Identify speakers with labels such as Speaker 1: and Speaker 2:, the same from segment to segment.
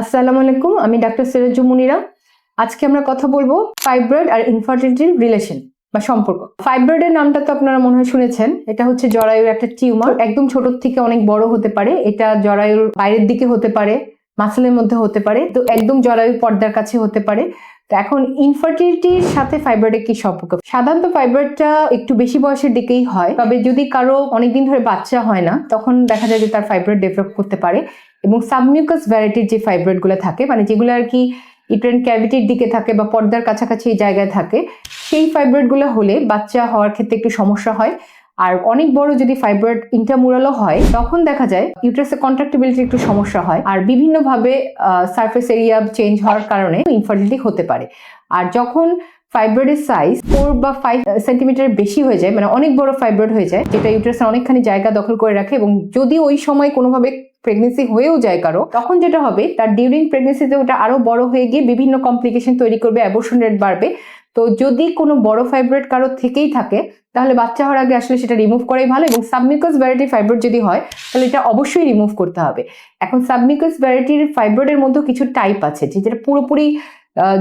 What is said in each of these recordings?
Speaker 1: আসসালামু আলাইকুম, আমি ডাক্তার সিরাজু মুনিরা। আজকে আমরা কথা বলব ফাইব্রয়েড আর ইনফার্টিলিটির রিলেশন বা সম্পর্ক। ফাইব্রয়েডের নামটা তো আপনারা মনে হয় শুনেছেন, এটা হচ্ছে জরায়ুর একটা টিউমার। একদম ছোট থেকে অনেক বড় হতে পারে, এটা জরায়ুর বাইরের দিকে হতে পারে। মাসেলের মধ্যে হতে পারে, তো একদম জরায়ু পর্দার কাছে হতে পারে। তো এখন ইনফার্টিলিটির সাথে ফাইব্রয়েডের কি সম্পর্ক? সাধারণত ফাইব্রয়েডটা একটু বেশি বয়সের দিকেই হয়, তবে যদি কারও অনেকদিন ধরে বাচ্চা হয় না, তখন দেখা যায় যে তার ফাইব্রয়েড ডেভেলপ করতে পারে এবং সাবমিউকাস ভ্যারাইটির যে ফাইব্রয়েডগুলো থাকে মানে যেগুলো আর কি ইউট্রেন ক্যাভিটির দিকে থাকে বা পর্দার কাছাকাছি জায়গায় থাকে, সেই ফাইব্রয়েডগুলো হলে বাচ্চা হওয়ার ক্ষেত্রে একটু সমস্যা হয়। আর অনেক বড় যদি ফাইব্রয়েড ইন্টারমুরালও হয়, তখন দেখা যায় ইউট্রাসের কন্ট্রাক্টিবিলিটি একটু সমস্যা হয়। আর বিভিন্নভাবে সারফেস এরিয়া চেঞ্জ হওয়ার কারণে ইনফার্টিলিটি হতে পারে। আর যখন ফাইব্রয়েডের সাইজ ফোর বা ফাইভ সেন্টিমিটার বেশি হয়ে যায় মানে অনেক বড় ফাইব্রয়েড হয়ে যায়, যেটা ইউট্রাসের অনেকখানি জায়গা দখল করে রাখে এবং যদি ওই সময় কোনোভাবে প্রেগনেন্সি হয়েও যায় কারও, তখন যেটা হবে, তার ডিউরিং প্রেগনেন্সিতে ওটা আরও বড় হয়ে গিয়ে বিভিন্ন কমপ্লিকেশন তৈরি করবে অ্যাবর্শন রেট বাড়বে। তো যদি কোনো বড় ফাইব্রয়েড কারও থেকেই থাকে, তাহলে বাচ্চা হওয়ার আগে আসলে সেটা রিমুভ করাই ভালো এবং সাবমিউকাস ভ্যারাইটি ফাইব্রয়েড যদি হয়, তাহলে এটা অবশ্যই রিমুভ করতে হবে। এখন সাবমিউকাস ভ্যারাইটির ফাইব্রয়েডের মধ্যেও কিছু টাইপ আছে যেটা পুরোপুরি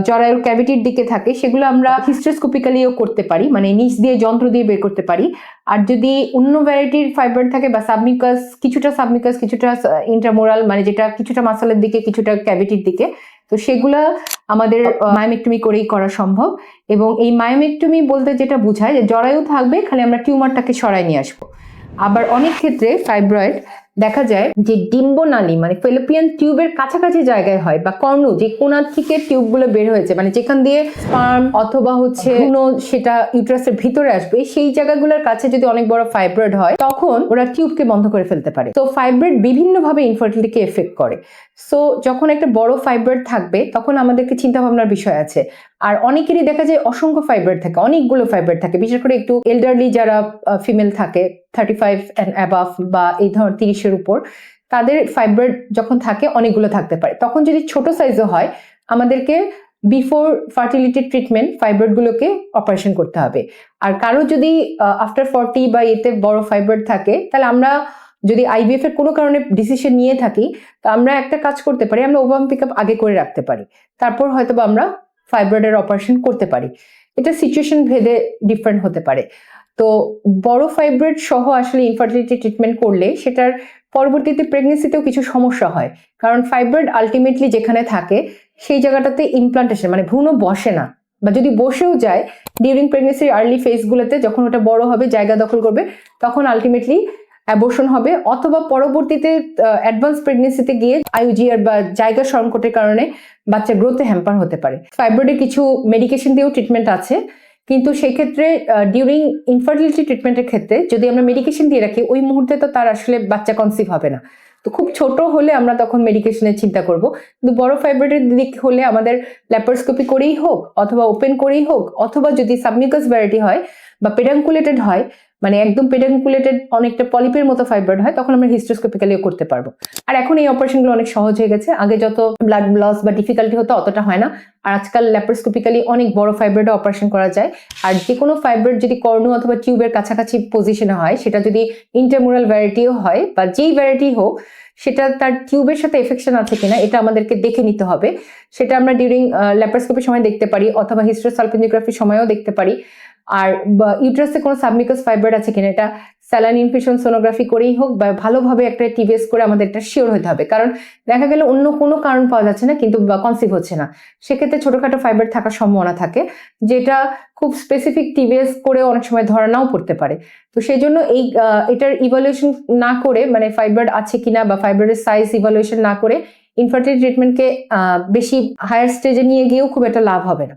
Speaker 1: জরায়ুর ক্যাভিটির দিকে থাকে, সেগুলো আমরা হিস্ট্রোস্কোপিক্যালিও করতে পারি মানে নিচ দিয়ে যন্ত্র দিয়ে বের করতে পারি। আর যদি অন্য ভ্যারাইটির ফাইব্রয়েড থাকে বা সাবমিকাস কিছুটা সাবমিকাস কিছুটা ইন্টারমোরাল মানে যেটা কিছুটা মাসালের দিকে, কিছুটা ক্যাভিটির দিকে, তো সেগুলা আমাদের মায়োমেক্টমি করেই করা সম্ভব। এবং এই মায়োমেক্টমি বলতে যেটা বোঝায় যে জরায়ু থাকবে, খালি আমরা টিউমারটাকে সরাই নিয়ে আসব। আবার অনেক ক্ষেত্রে ফাইব্রয়েড দেখা যায় যে ডিম্বনালী মানে ফেলোপিয়ান টিউবের কাছাকাছি জায়গায় হয় বা কর্ণ যে কোনার থেকে টিউবগুলো বের হয়েছে মানে যেখান দিয়ে স্পার্ম অথবা হচ্ছে ভ্রূণ সেটা ইউট্রাসের ভিতরে আসবে সেই জায়গাগুলোর কাছে যদি অনেক বড় ফাইব্রয়েড হয় তখন ওরা টিউবকে বন্ধ করে ফেলতে পারে। তো ফাইব্রয়েড বিভিন্নভাবে ইনফার্টিলিটিকে এফেক্ট করে। সো যখন একটা বড় ফাইব্রয়েড থাকবে তখন আমাদেরকে চিন্তা ভাবনার বিষয় আছে। আর অনেকেরই দেখা যায় অসংখ্য ফাইব্রয়েড থাকে অনেকগুলো ফাইব্রয়েড থাকে। বিশেষ করে একটু এল্ডারলি যারা ফিমেল থাকে থার্টি ফাইভ অ্যান্ড অ্যাবাভ বা এই ধর তিরিশের উপর, তাদের ফাইব্রয়েড যখন থাকে অনেকগুলো থাকতে পারে। তখন যদি ছোট সাইজও হয়, আমাদেরকে বিফোর ফার্টিলিটি ট্রিটমেন্ট ফাইব্রয়েডগুলোকে অপারেশন করতে হবে। আর কারও যদি আফটার ফর্টি বা এতে বড় ফাইব্রয়েড থাকে, তাহলে আমরা যদি আইভিএফ এর কোনো কারণে ডিসিশন নিয়ে থাকি, তো আমরা একটা কাজ করতে পারি, আমরা ওভাম পিক আপ আগে করে রাখতে পারি। তারপর হয়তো বা আমরা ফাইব্রয়েডের অপারেশন করতে পারি। এটা সিচুয়েশন ভেদে ডিফারেন্ট হতে পারে। তো বড় ফাইব্রয়েড সহ আসলে ইনফার্টিলিটি ট্রিটমেন্ট করলে সেটার পরবর্তীতে প্রেগনেন্সিতেও কিছু সমস্যা হয়। কারণ ফাইব্রয়েড আলটিমেটলি যেখানে থাকে, সেই জায়গাটাতে ইমপ্লান্টেশন মানে ভ্রূণ বসে না। বা যদি বসেও যায় ডিউরিং প্রেগনেন্সির আর্লি ফেজগুলোতে যখন ওটা বড় হবে, জায়গা দখল করবে, তখন আলটিমেটলি অ্যাবর্শন হবে। অথবা পরবর্তীতে অ্যাডভান্স প্রেগনেন্সিতে গিয়ে আইউজিআর বা জায়গা সংকটের কারণে বাচ্চা গ্রোথে হ্যাম্পার হতে পারে। ফাইব্রয়েডের কিছু মেডিকেশন দিয়েও ট্রিটমেন্ট আছে। কিন্তু সেক্ষেত্রে ডিউরিং ইনফার্টিলিটি ট্রিটমেন্টের ক্ষেত্রে যদি আমরা মেডিকেশন দিয়ে রাখি, ওই মুহূর্তে তো তার আসলে বাচ্চা কনসিভ হবে না। তো খুব ছোট হলে আমরা তখন মেডিকেশনের চিন্তা করব। কিন্তু বড় ফাইব্রয়েডের দিক হলে আমাদের ল্যাপারোস্কোপি করেই হোক, অথবা ওপেন করেই হোক, অথবা যদি সাবমিউকাস ভ্যারাইটি হয় বা পেডাঙ্কুলেটেড হয় মানে একদম পেডাঙ্কুলেটেড অনেকটা পলিপের মতো ফাইব্রয়েড হয়, তখন আমরা হিস্ট্রোস্কোপিক্যালিও করতে পারব। আর এখন এই অপারেশনগুলো অনেক সহজ হয়ে গেছে। আগে যত ব্লাড লস বা ডিফিকাল্টি হতো অতটা হয় না। আর আজকাল ল্যাপারোস্কোপিক্যালি অনেক বড় ফাইব্রয়েডে অপারেশন করা যায়। আর যে কোনো ফাইব্রয়েড যদি কর্ণ অথবা টিউবের কাছাকাছি পজিশনে হয়, সেটা যদি ইন্টারমোরাল ভ্যারাইটিও হয় বা যেই ভ্যারাইটি হোক, সেটা তার টিউবের সাথে এফেকশন আছে কিনা, এটা আমাদেরকে দেখে নিতে হবে। সেটা আমরা ডিউরিং ল্যাপারোস্কোপির সময় দেখতে পারি, অথবা হিস্ট্রোসালপিনিওগ্রাফির সময়ও দেখতে পারি। আর ইউট্রাসে কোনো সাবমিকাস ফাইব্রয়েড আছে কিনা, এটা স্যালাইন ইনফিউশন সোনোগ্রাফি করেই হোক বা ভালোভাবে একটা টিভিএস করে আমাদের এটা শিওর হতে হবে। কারণ দেখা গেল অন্য কোনো কারণ পাওয়া যাচ্ছে না, কিন্তু কনসিভ হচ্ছে না। সেক্ষেত্রে ছোটখাটো ফাইবার থাকার সম্ভাবনা থাকে, যেটা খুব স্পেসিফিক টিভিএস করে অনেক সময় ধরা নাও পড়তে পারে। তো সেই জন্য এই এটার ইভালুয়েশন না করে মানে ফাইবার আছে কিনা বা ফাইবারের সাইজ ইভালুয়েশন না করে ইনফার্টিলিটি ট্রিটমেন্টকে বেশি হায়ার স্টেজে নিয়ে গিয়েও খুব একটা লাভ হবে না।